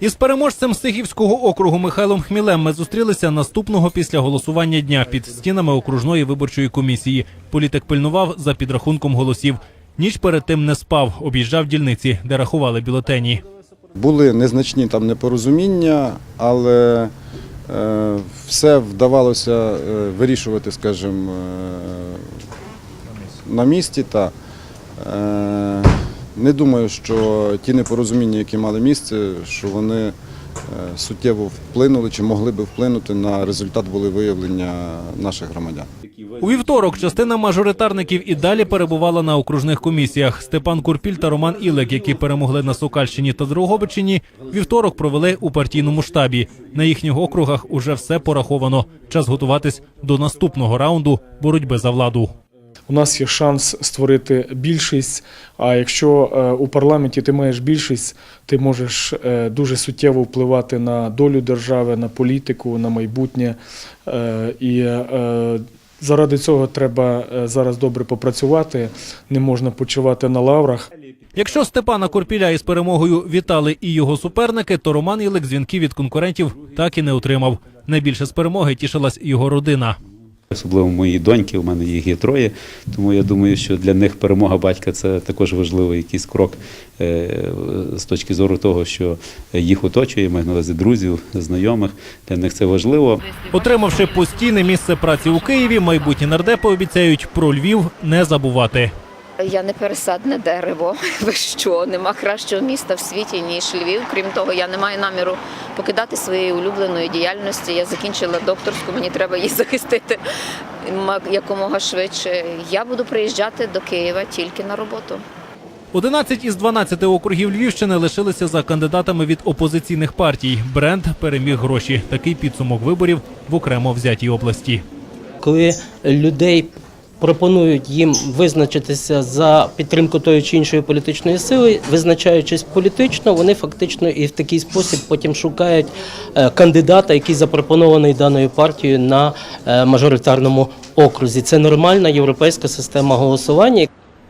Із переможцем Сихівського округу Михайлом Хмілем ми зустрілися наступного після голосування дня під стінами окружної виборчої комісії. Політик пильнував за підрахунком голосів. Ніч перед тим не спав, об'їжджав дільниці, де рахували бюлетені. Були незначні там непорозуміння, але е, все вдавалося е, вирішувати, скажімо, е, на місці. Та, е, не думаю, що ті непорозуміння, які мали місце, що вони е, суттєво вплинули чи могли би вплинути на результат волевиявлення наших громадян. У вівторок частина мажоритарників і далі перебувала на окружних комісіях. Степан Курпіль та Роман Ілек, які перемогли на Сокальщині та Дрогобичині, вівторок провели у партійному штабі. На їхніх округах уже все пораховано. Час готуватись до наступного раунду боротьби за владу. У нас є шанс створити більшість. А якщо е, у парламенті ти маєш більшість, ти можеш е, дуже суттєво впливати на долю держави, на політику, на майбутнє. Е, І заради цього треба зараз добре попрацювати. Не можна почувати на лаврах. Якщо Степана Курпіля із перемогою вітали і його суперники, то Роман Ілик дзвінків від конкурентів так і не отримав. Найбільше з перемоги тішилась його родина. Особливо мої доньки, у мене їх є троє, тому я думаю, що для них перемога батька це також важливий якийсь крок е, з точки зору того, що їх оточує, маю на увазі друзів, знайомих. Для них це важливо. Отримавши постійне місце праці у Києві, майбутні нардепи обіцяють про Львів не забувати. Я не пересадне дерево. Ви що? Нема кращого міста в світі, ніж Львів. Крім того, я не маю наміру покидати своєї улюбленої діяльності. Я закінчила докторську, мені треба її захистити якомога швидше. Я буду приїжджати до Києва тільки на роботу. 11 із 12 округів Львівщини лишилися за кандидатами від опозиційних партій. Бренд переміг гроші. Такий підсумок виборів в окремо взятій області. коли людей пропонують їм визначитися за підтримку тої чи іншої політичної сили, визначаючись політично, вони фактично і в такий спосіб потім шукають е, кандидата, який запропонований даною партією на е, мажоритарному окрузі. Це нормальна європейська система голосування.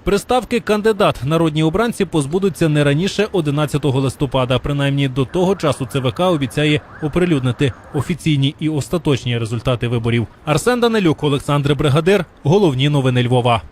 Приставки кандидат народні обранці позбудуться не раніше 11 листопада. Принаймні до того часу ЦВК обіцяє оприлюднити офіційні і остаточні результати виборів. Арсен Данилюк, Олександр Бригадир. Головні новини Львова.